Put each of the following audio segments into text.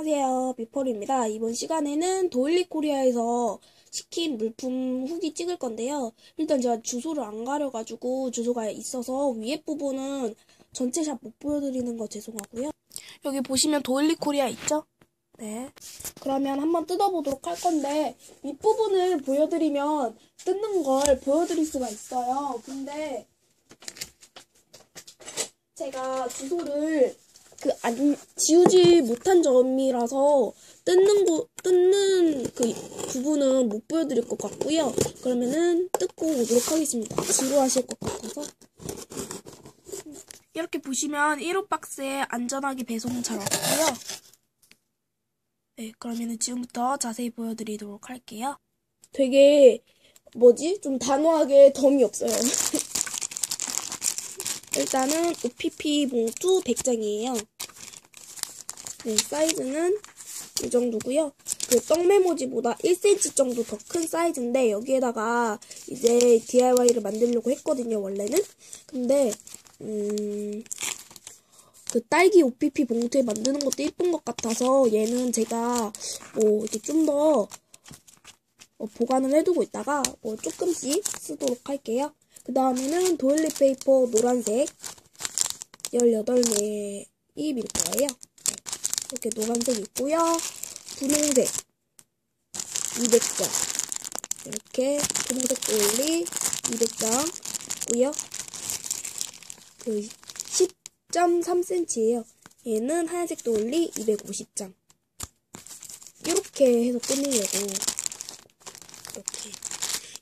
안녕하세요. 미펄입니다. 이번 시간에는 도일리 코리아에서 시킨 물품 후기 찍을 건데요. 일단 제가 주소를 안 가려가지고 주소가 있어서 위에 부분은 전체 샵못 보여드리는 거 죄송하고요. 여기 보시면 도일리 코리아 있죠? 네. 그러면 한번 뜯어보도록 할 건데 윗부분을 보여드리면 뜯는 걸 보여드릴 수가 있어요. 근데 제가 주소를 그 안 지우지 못한 점이라서 뜯는 거 뜯는 그 부분은 못 보여드릴 것 같고요. 그러면은 뜯고 오도록 하겠습니다. 지루하실 것 같아서 이렇게 보시면 1호 박스에 안전하게 배송 잘 왔고요. 네, 그러면은 지금부터 자세히 보여드리도록 할게요. 되게 뭐지? 좀 단호하게 덤이 없어요. 일단은 OPP 봉투 100장이에요. 네, 사이즈는 이 정도고요. 그 떡메모지보다 1cm 정도 더 큰 사이즈인데 여기에다가 이제 DIY를 만들려고 했거든요, 원래는. 근데 음, 그 딸기 OPP 봉투에 만드는 것도 예쁜 것 같아서 얘는 제가 뭐 이렇게 좀더 어, 보관을 해두고 있다가 뭐 조금씩 쓰도록 할게요. 그 다음에는 도일리 페이퍼 노란색 18매입일 거예요. 이렇게 노란색 있고요. 분홍색 200장 이렇게 분홍색 도일리 200장 있고요. 그 10.3cm예요. 얘는 하얀색 도일리 250장 이렇게 해서 꾸미려고 이렇게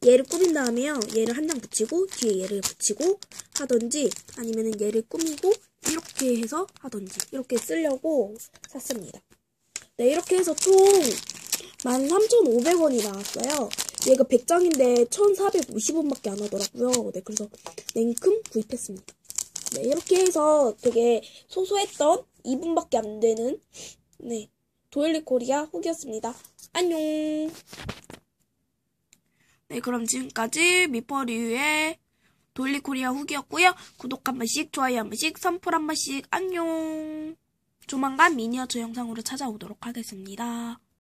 얘를 꾸민 다음에요. 얘를 한 장 붙이고 뒤에 얘를 붙이고 하던지 아니면은 얘를 꾸미고 이렇게 해서 하던지 이렇게 쓰려고 샀습니다. 네 이렇게 해서 총 13,500원이 나왔어요. 얘가 100장인데 1,450원밖에 안 하더라고요. 네 그래서 냉큼 구입했습니다. 네 이렇게 해서 되게 소소했던 2분밖에 안 되는 네 도일리 코리아 후기였습니다. 안녕 네, 그럼 지금까지 미퍼리유의 돌리코리아 후기였고요. 구독 한 번씩, 좋아요 한 번씩, 선풀 한 번씩, 안녕. 조만간 미니어처 영상으로 찾아오도록 하겠습니다.